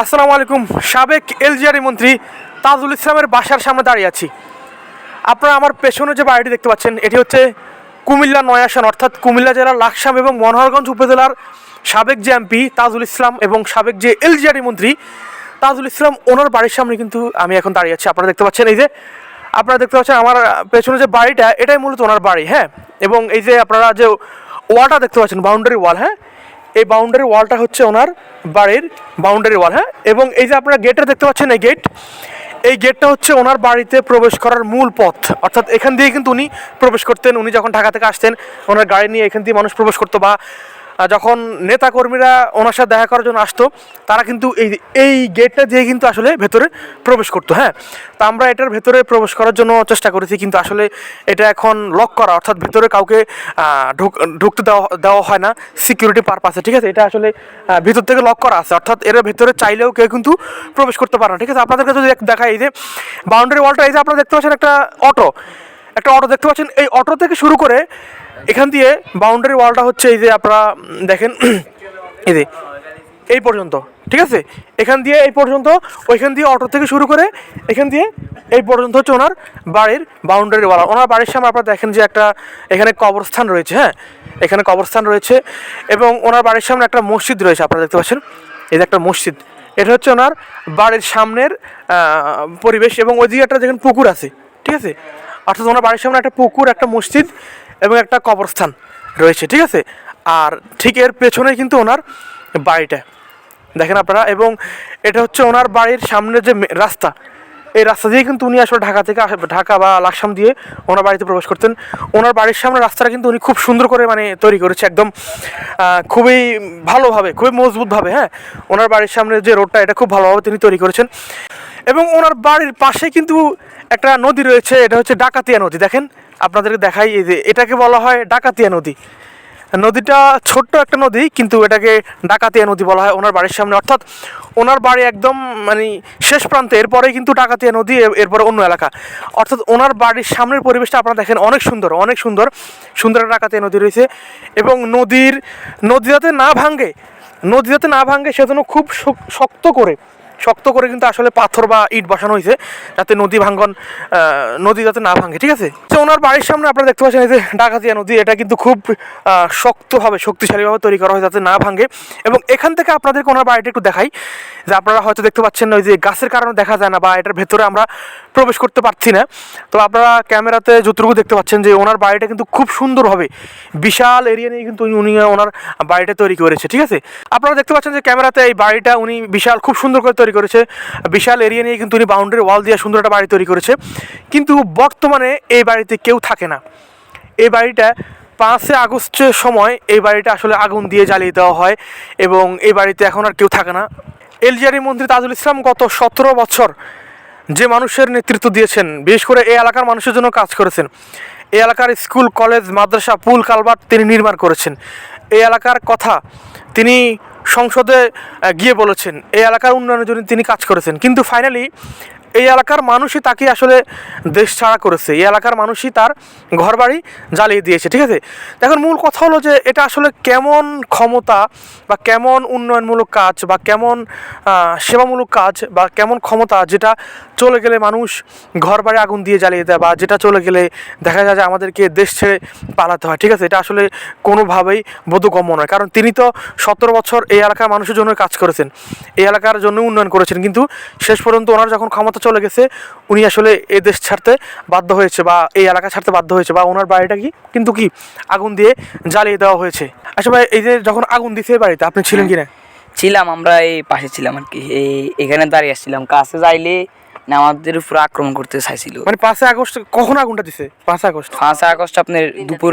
আসসালামু আলাইকুম। সাবেক এলজিআরি মন্ত্রী তাজুল ইসলামের বাসার সামনে দাঁড়িয়ে আছি। আপনারা আমার পেছনে যে বাড়িটি দেখতে পাচ্ছেন, এটি হচ্ছে কুমিল্লা নয়াসান অর্থাৎ কুমিল্লা জেলার লাকসাম এবং মনোহরগঞ্জ উপজেলার সাবেক যে এমপি তাজুল ইসলাম এবং সাবেক যে এলজিআরি মন্ত্রী তাজুল ইসলাম, ওনার বাড়ির সামনে কিন্তু আমি এখন দাঁড়িয়ে আছি। আপনারা দেখতে পাচ্ছেন এই যে, আপনারা দেখতে পাচ্ছেন আমার পেছনে যে বাড়িটা, এটাই মূলত ওনার বাড়ি হ্যাঁ? এবং এই যে আপনারা যে ওয়ালটা দেখতে পাচ্ছেন বাউন্ডারি ওয়াল হ্যাঁ? এই বাউন্ডারি ওয়ালটা হচ্ছে ওনার বাড়ির বাউন্ডারি ওয়াল হ্যাঁ? এবং এই যে আপনারা গেটটা দেখতে পাচ্ছেন, এই গেট এই গেটটা হচ্ছে ওনার বাড়িতে প্রবেশ করার মূল পথ। অর্থাৎ এখান দিয়ে কিন্তু উনি প্রবেশ করতেন। উনি যখন ঢাকা থেকে আসতেন, ওনার গাড়ি নিয়ে এখান দিয়ে মানুষ প্রবেশ করতো বা যখন নেতা কর্মীরা ওনার সাথে দেখা করার জন্য আসতো, তারা কিন্তু এই এই গেটটা দিয়ে কিন্তু আসলে ভেতরে প্রবেশ করতো হ্যাঁ? তা আমরা এটার ভেতরে প্রবেশ করার জন্য চেষ্টা করেছি, কিন্তু আসলে এটা এখন লক করা, অর্থাৎ ভেতরে কাউকে ঢুক, ঢুকতে দেওয়া দেওয়া হয় না সিকিউরিটি পারপাসে ঠিক আছে? এটা আসলে ভিতর থেকে লক করা আছে, অর্থাৎ এর ভেতরে চাইলেও কেউ কিন্তু প্রবেশ করতে পারে না, ঠিক আছে? আপনাদেরকে যদি দেখাই এই যে বাউন্ডারি ওয়ালটা এই যে আপনারা দেখতে পাচ্ছেন একটা অটো একটা অটো দেখতে পাচ্ছেন, এই অটো থেকে শুরু করে এখান দিয়ে বাউন্ডারি ওয়ালটা হচ্ছে এই যে আপনারা দেখেন, এই যে, এই পর্যন্ত, ঠিক আছে? এখান দিয়ে এই পর্যন্ত, ওইখান দিয়ে অটো থেকে শুরু করে এখান দিয়ে এই পর্যন্ত হচ্ছে ওনার বাড়ির বাউন্ডারি ওয়াল ওনার বাড়ির সামনে আপনারা দেখেন যে একটা এখানে কবরস্থান রয়েছে হ্যাঁ? এখানে কবরস্থান রয়েছে এবং ওনার বাড়ির সামনে একটা মসজিদ রয়েছে, আপনারা দেখতে পাচ্ছেন? এই যে একটা মসজিদ। এটা হচ্ছে ওনার বাড়ির সামনের পরিবেশ এবং ওইদিকে একটা দেখেন পুকুর আছে, ঠিক আছে? অর্থাৎ ওনার বাড়ির সামনে একটা পুকুর, একটা মসজিদ এবং একটা কবরস্থান রয়েছে, ঠিক আছে? আর ঠিক এর পেছনেই কিন্তু ওনার বাড়িটা। দেখেন আপনারা, এবং এটা হচ্ছে ওনার বাড়ির সামনে যে রাস্তা। এই রাস্তা দিয়ে কিন্তু উনি আসলে ঢাকা থেকে ঢাকা বা লাকসাম দিয়ে ওনার বাড়িতে প্রবেশ করতেন। ওনার বাড়ির সামনে রাস্তাটা কিন্তু উনি খুব সুন্দর করে মানে তৈরি করেছে, একদম খুবই ভালোভাবে, খুবই মজবুতভাবে হ্যাঁ? ওনার বাড়ির সামনে যে রোডটা, এটা খুব ভালোভাবে তিনি তৈরি করেছেন। এবং ওনার বাড়ির পাশে কিন্তু একটা নদী রয়েছে, এটা হচ্ছে ডাকাতিয়া নদী, দেখেন? আপনাদেরকে দেখাই এই যে এটাকে বলা হয় ডাকাতিয়া নদী। নদীটা ছোট্ট একটা নদী, কিন্তু এটাকে ডাকাতিয়া নদী বলা হয় ওনার বাড়ির সামনে। অর্থাৎ ওনার বাড়ি একদম মানে শেষ প্রান্তে, এরপরে কিন্তু ডাকাতিয়া নদী এরপরে অন্য এলাকা। অর্থাৎ ওনার বাড়ির সামনের পরিবেশটা আপনারা দেখেন, অনেক সুন্দর অনেক সুন্দর সুন্দর ডাকাতিয়া নদী রয়েছে। এবং নদীর, নদী যাতে না ভাঙে, নদী যাতে না ভাঙে সেজন্য খুব শক্ত করে শক্ত করে কিন্তু আসলে পাথর বা ইট বসানো হয়েছে, যাতে নদী ভাঙ্গন নদী যাতে না ভাঙে, ঠিক আছে? তো ওনার বাড়ির সামনে আপনারা দেখতে পাচ্ছেন এই যে ডাকাতিয়া নদী, এটা কিন্তু খুব শক্তভাবে, শক্তিশালীভাবে তৈরি করা হয় যাতে না ভাঙে। এবং এখান থেকে আপনাদেরকে ওনার বাড়িটা একটু দেখাই, যে আপনারা হয়তো দেখতে পাচ্ছেন না ওই যে গাছের কারণে দেখা যায় না বা এটার ভেতরে আমরা প্রবেশ করতে পারছি না। তো আপনারা ক্যামেরাতে যতটুকু দেখতে পাচ্ছেন যে ওনার বাড়িটা কিন্তু খুব সুন্দরভাবে, বিশাল এরিয়া নিয়ে কিন্তু উনি- উনি ওনার বাড়িটা তৈরি করেছে, ঠিক আছে? আপনারা দেখতে পাচ্ছেন যে ক্যামেরাতে এই বাড়িটা উনি বিশাল, খুব সুন্দর করে তৈরি করেছে। বিশাল এরিয়া নিয়ে কিন্তু উনি বাউন্ডারি ওয়াল দিয়ে সুন্দর একটা বাড়ি তৈরি করেছে। কিন্তু বর্তমানে এই বাড়িতে কেউ থাকে না। এই বাড়িটা পাঁচই আগস্টের সময় এই বাড়িটা আসলে আগুন দিয়ে জ্বালিয়ে দেওয়া হয় এবং এই বাড়িতে এখন আর কেউ থাকে না। এলজিআরি মন্ত্রী তাজুল ইসলাম গত সতেরো বছর যে মানুষের নেতৃত্ব দিয়েছেন, বিশেষ করে এই এলাকার মানুষের জন্য কাজ করেছেন, এই এলাকার স্কুল, কলেজ, মাদ্রাসা, পুল, কালভার্ট তিনি নির্মাণ করেছেন। এই এলাকার কথা তিনি সংসদে গিয়ে বলেছেন এই এলাকার উন্নয়নের জন্য তিনি কাজ করেছেন। কিন্তু ফাইনালি এই এলাকার মানুষই তাকে আসলে দেশ ছাড়া করেছে। এই এলাকার মানুষই তার ঘরবাড়ি জ্বালিয়ে দিয়েছে, ঠিক আছে? এখন মূল কথা হলো যে এটা আসলে কেমন ক্ষমতা বা কেমন উন্নয়নমূলক কাজ বা কেমন সেবামূলক কাজ বা কেমন ক্ষমতা যেটা চলে গেলে মানুষ ঘরবাড়ি আগুন দিয়ে জ্বালিয়ে দেয় বা যেটা চলে গেলে দেখা যায় যে আমাদেরকে দেশ ছেড়ে পালাতে হয়, ঠিক আছে? এটা আসলে কোনোভাবেই বোধগম্য নয়। কারণ তিনি তো সতেরো বছর এই এলাকার মানুষের জন্য কাজ করেছেন, এই এলাকার জন্য উন্নয়ন করেছেন। কিন্তু শেষ পর্যন্ত ওনার যখন ক্ষমতা চলে গেছে উনি আসলে এই দেশ ছাড়তে বাধ্য হয়েছে বা এই এলাকা ছাড়তে বাধ্য হয়েছে বা ওনার বাড়িটা কি কিন্তু কি আগুন দিয়ে জ্বালিয়ে দেওয়া হয়েছে। আচ্ছা ভাই এই যে যখন আগুন দিছে বাড়িতে আপনি ছিলেন কিনা? ছিলাম আমরা এই পাশে ছিলাম আর কি। এই এখানে দাঁড়িয়ে আসছিলাম। কাছে যাইলে না আমাদের উপর আক্রমণ করতে চাইছিল। মানে পাঁচই আগস্ট কখন আগুনটা দিছে? পাঁচই আগস্ট? পাঁচই আগস্ট আপনার দুপুর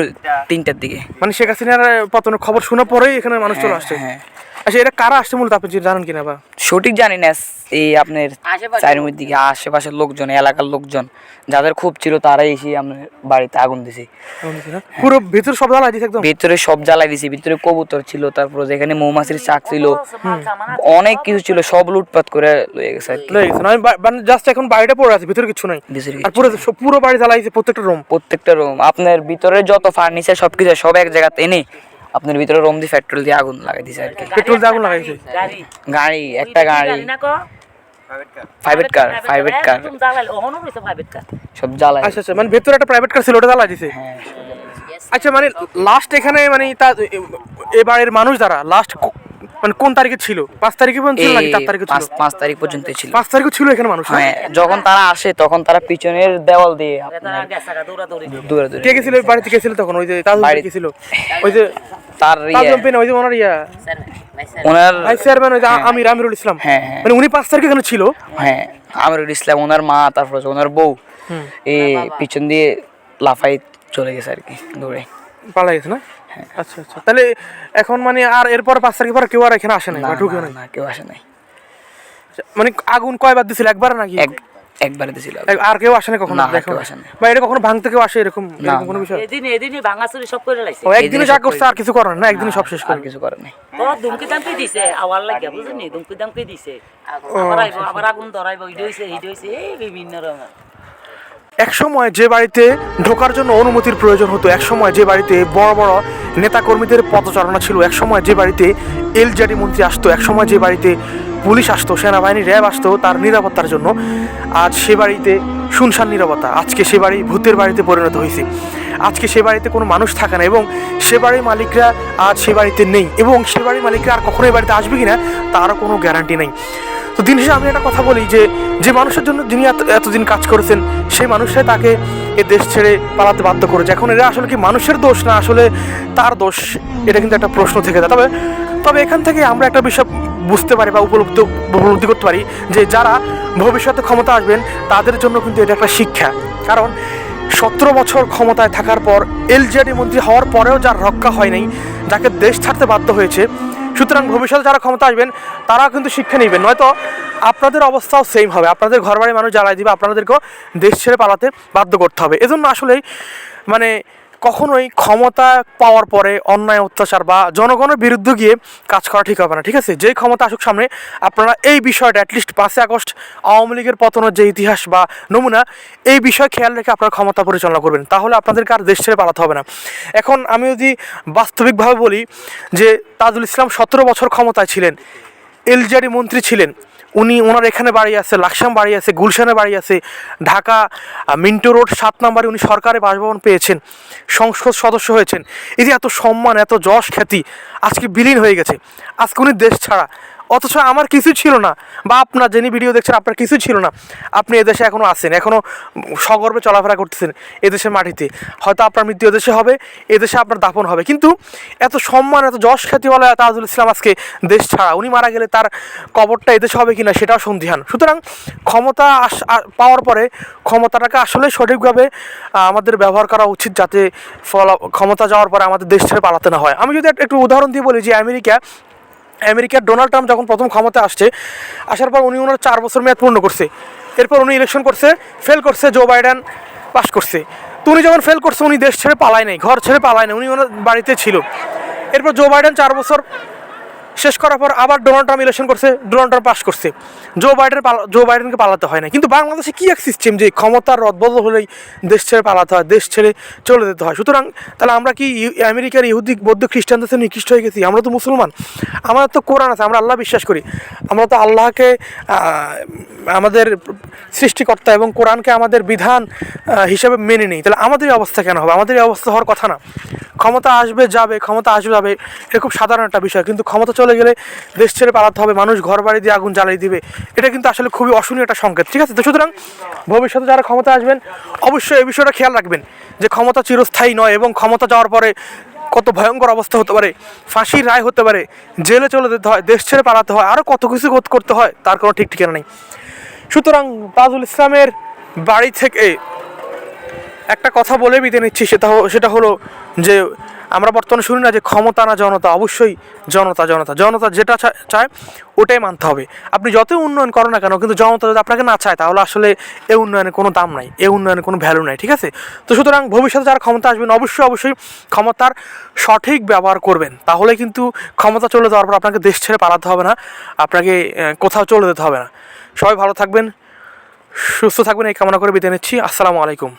তিনটার দিকে। মানে শেখ হাসিনার পতনের খবর শোনার পরেই এখানে মানুষ চলে আসছে। হ্যাঁ। আচ্ছা এটা কারা আসছে মূলত? আপনি জানেন কিনা বা? সঠিক জানি না এই আপনার চারিমুর দিকে আশেপাশের লোকজন এলাকার লোকজন যাদের খুব ছিল তারাই এসে আপনার বাড়িতে আগুন দিছে? পুরো ভিতর সব জ্বালাই দিছে একদম? ভিতরে সব জ্বালাই দিছে ভিতরে কবুতর ছিল তারপর যেখানে মৌমাছির চাক ছিল অনেক কিছু ছিল সব লুটপাট করে লয়ে গেছে লয়ে গেছে আমি জাস্ট এখন বাড়িটা পড়ে আছে ভিতরে কিছু নাই। আর পুরো সব- পুরো বাড়ি জ্বালাইছে প্রত্যেকটা রুম প্রত্যেকটা রুম আপনার ভিতরে যত ফার্নিচার সবকিছু সব এক জায়গাতে এনে আপনার ভিতরে রোম দিয়ে পেট্রোল দিয়ে আগুন লাগাই দিছে আর কি। পেট্রোল দিয়ে আগুন লাগাইছে? গাড়ি। গাড়ি একটা গাড়ি। প্রাইভেট কার প্রাইভেট কার সব জ্বালায়। আচ্ছা আচ্ছা মানে ভেতরে একটা প্রাইভেট কার ছিল ওটা জ্বালায় দিছে? হ্যাঁ আচ্ছা মানে লাস্ট এখানে মানে তা এবারের মানুষ যারা লাস্ট মানে কোন তারিখে ছিল? পাঁচ তারিখে পর্যন্ত ছিল নাকি চার তারিখে ছিল? পাঁচ তারিখ পর্যন্ত ছিল। পাঁচ তারিখে ছিল এখানে মানুষ হ্যাঁ? যখন তারা আসে তখন তারা পিছনের দেওয়াল দিয়ে দূরে কে গেছিল ওই বাড়িতে কে ছিল তখন? ওই যে তাজুল বাড়ি- কে ছিল? ওই যে তার ইয়ে। তাজুল পেন ওই যে ওনার ইয়া। ওনার ভাই চেয়ারম্যান ওই যে আমির আমিরুল ইসলাম। হ্যাঁ, হ্যাঁ। মানে উনি পাঁচ তারিখে এখানে ছিল? হ্যাঁ আমিরুল ইসলাম ওনার মা তারপর ওনার বউ। এই পিছন দিয়ে লাফাই চলে গেছে আর কি দৌড়ে। পালা গেছে না? হ্যাঁ। আচ্ছা আচ্ছা। তাহলে এখন মানে আর এরপর পাঁচ তারিখের পর কেউ আর এখানে আসে নাই না, বা ঢুকেও না, নাই? না কেউ আসে নাই। আচ্ছা, মানে আগুন কয়বার দিছিল একবার নাকি? এক একবারে দিছিল আর কেউ আসে না কখনো দেখো। আসে না। বা এটা কখনো ভাঙতে কেউ আসে এরকম এরকম কোনো বিষয়? এদিন এদিনই ভাঙাচুরি সব করে লাইছে। ও একদিনে যা করছে আর কিছু করার না একদিনে সব শেষ করে কিছু করে নাই। তোর ধুমকি দামকি দিছে আওয়ার লাগে বুঝলি? ধুমকি দামকি দিছে। আবার আবার আগুন ধরাইব ইড হইছে হিট হইছে এই বিভিন্ন রকম। এক সময় যে বাড়িতে ঢোকার জন্য অনুমতির প্রয়োজন হতো এক সময় যে বাড়িতে বড় বড় নেতাকর্মীদের পদচারণা ছিল এক সময় যে বাড়িতে এলজাডি মন্ত্রী আসতো এক সময় যে বাড়িতে পুলিশ আসতো, সেনাবাহিনী, র্যাব আসতো তার নিরাপত্তার জন্য, আজ সে বাড়িতে শুনশান নিরাপত্তা, আজকে সে বাড়ি ভূতের বাড়িতে পরিণত হয়েছে। আজকে সে বাড়িতে কোনো মানুষ থাকে না এবং সে বাড়ির মালিকরা আজ সে বাড়িতে নেই এবং সে বাড়ির মালিকরা আর কখনো এই বাড়িতে আসবে কি কিনা তারও কোনো গ্যারান্টি নেই। তো দিন শেষে আমি একটা কথা বলি যে যে মানুষের জন্য যিনি এত, এতদিন কাজ করেছেন, সেই মানুষে তাকে এ দেশ ছেড়ে পালাতে বাধ্য করেছে। এখন এরা আসলে কি মানুষের দোষ না আসলে তার দোষ? এটা কিন্তু একটা প্রশ্ন থেকে যায়। তবে তবে এখান থেকে আমরা একটা বিষয় বুঝতে পারি বা উপলব্ধি উপলব্ধি করতে পারি যে, যারা ভবিষ্যতে ক্ষমতা আসবেন, তাদের জন্য কিন্তু এটা একটা শিক্ষা। কারণ সতেরো বছর ক্ষমতায় থাকার পর এলজেডি মন্ত্রী হওয়ার পরেও যার রক্ষা হয়নি যাকে দেশ ছাড়তে বাধ্য হয়েছে সুতরাং ভবিষ্যতে যারা ক্ষমতা আসবেন তারা কিন্তু শিক্ষা নেবেন। নয়তো আপনাদের অবস্থাও সেম হবে। আপনাদের ঘর বাড়ি মানুষ জ্বালাই দিবে, আপনাদেরকেও দেশ ছেড়ে পালাতে বাধ্য করতে হবে। এজন্য আসলেই মানে কখনোই ক্ষমতা পাওয়ার পরে অন্যায়, অত্যাচার বা জনগণের বিরুদ্ধে গিয়ে কাজ করা ঠিক হবে না, ঠিক আছে? যেই ক্ষমতা আসুক সামনে, আপনারা এই বিষয়টা অ্যাটলিস্ট পাঁচই আগস্ট আওয়ামী লীগের পতনের যে ইতিহাস বা নমুনা, এই বিষয় খেয়াল রেখে আপনারা ক্ষমতা পরিচালনা করবেন। তাহলে আপনাদেরকে আর দেশ ছেড়ে পালাতে হবে না। এখন আমি যদি বাস্তবিকভাবে বলি যে তাজুল ইসলাম সতেরো বছর ক্ষমতায় ছিলেন এলজিআরি মন্ত্রী ছিলেন উনি ওনার এখানে বাড়ি আছে, লাকসাম বাড়ি আছে, গুলশানে বাড়ি আছে, ঢাকা মিন্টো রোড সাত নম্বরে উনি সরকারে বাসভবন পেয়েছেন, সংসদ সদস্য হয়েছেন। এই এত সম্মান, এত যশ খ্যাতি, আজকে বিলীন হয়ে গেছে। আজকে উনি দেশ ছাড়া। অথচ আমার কিছু ছিল না। বা আপনার যিনি ভিডিও দেখছেন, আপনার কিছু ছিল না। আপনি এদেশে এখনও আছেন এখনও সগর্বে চলাফেরা করতেছেন এদেশের মাটিতে। হয়তো আপনার মৃত্যু এদেশে হবে, এদেশে আপনার দাফন হবে। কিন্তু এত সম্মান, এত যশ খ্যাতিওয়ালা তাজুল ইসলাম আজকে দেশ ছাড়া। উনি মারা গেলে তার কবরটা এদেশে হবে কিনা সেটাও সন্ধিহান সুতরাং ক্ষমতা পাওয়ার পরে ক্ষমতাটাকে আসলে সঠিকভাবে আমাদের ব্যবহার করা উচিত যাতে ফল, ক্ষমতা যাওয়ার পরে আমাদের দেশ ছেড়ে পালাতে না হয়। আমি যদি একটু উদাহরণ দিয়ে বলি যে আমেরিকা আমেরিকার ডোনাল্ড ট্রাম্প যখন প্রথম ক্ষমতা আসছে, আসার পর উনি ওনার চার বছর মেয়াদ পূর্ণ করছে। এরপর উনি ইলেকশন করছে ফেল করছে জো বাইডেন পাশ করছে। তো উনি যখন ফেল করছে, উনি দেশ ছেড়ে পালায় নাই, ঘর ছেড়ে পালায় নাই, উনি ওনার বাড়িতে ছিল। এরপর জো বাইডেন চার বছর শেষ করার পর আবার ডোনাল্ড ট্রাম্প ইলেকশন করছে, ডোনাল্ড ট্রাম্প পাস করছে। জো বাইডেন জো বাইডেনকে পালাতে হয় না। কিন্তু বাংলাদেশে কী এক সিস্টেম যে ক্ষমতার রদবদল হলেই দেশ ছেড়ে পালাতে হয়, দেশ ছেড়ে চলে যেতে হয়? সুতরাং তাহলে আমরা কি আমেরিকার ইহুদি, বৌদ্ধ খ্রিস্টানদের সাথে নিকৃষ্ট হয়ে গেছি? আমরা তো মুসলমান। আমাদের তো কোরআন আছে, আমরা আল্লাহ বিশ্বাস করি। আমরা তো আল্লাহকে আমাদের সৃষ্টিকর্তা এবং কোরআনকে আমাদের বিধান হিসাবে মেনে নিই। তাহলে আমাদের এই অবস্থা কেন হবে? আমাদের এই অবস্থা হওয়ার কথা না। ক্ষমতা আসবে, যাবে, ক্ষমতা আসবে, যাবে এটা খুব সাধারণ একটা বিষয়। কিন্তু ক্ষমতা চলে গেলে দেশ ছেড়ে পালাতে হবে, মানুষ ঘর বাড়ি দিয়ে আগুন জ্বালিয়ে দিবে। এটা কিন্তু আসলে খুবই অশনীয় একটা সংকেত, ঠিক আছে? তো সুতরাং ভবিষ্যতে যারা ক্ষমতা আসবেন, অবশ্যই এই বিষয়টা খেয়াল রাখবেন যে ক্ষমতা চিরস্থায়ী নয় এবং ক্ষমতা যাওয়ার পরে কত ভয়ঙ্কর অবস্থা হতে পারে, ফাঁসির রায় হতে পারে, জেলে চলে যেতে হয়, দেশ ছেড়ে পালাতে হয় আরও কত কিছু কর- করতে হয়, তার কোনো ঠিক ঠিকানা নেই। সুতরাং তাজুল ইসলামের বাড়ি থেকে একটা কথা বলে বিতে নিচ্ছি, সেটা সেটা হলো যে আমরা বর্তমানে শুনি না যে ক্ষমতা না জনতা, অবশ্যই জনতা জনতা। জনতা যেটা চায়, ওটাই মানতে হবে। আপনি যতই উন্নয়ন করেন না কেন, কিন্তু জনতা যদি আপনাকে না চায়, তাহলে আসলে এ উন্নয়নের কোনো দাম নাই, এ উন্নয়নের কোনো ভ্যালু নাই, ঠিক আছে? তো সুতরাং ভবিষ্যতে যারা ক্ষমতা আসবেন, অবশ্যই অবশ্যই ক্ষমতার সঠিক ব্যবহার করবেন। তাহলে কিন্তু ক্ষমতা চলে যাওয়ার পর আপনাকে দেশ ছেড়ে পালাতে হবে না, আপনাকে কোথাও চলে যেতে হবে না। সবাই ভালো থাকবেন, সুস্থ থাকবেন, এই কামনা করে বিদায় নিচ্ছি। আসসালামু আলাইকুম।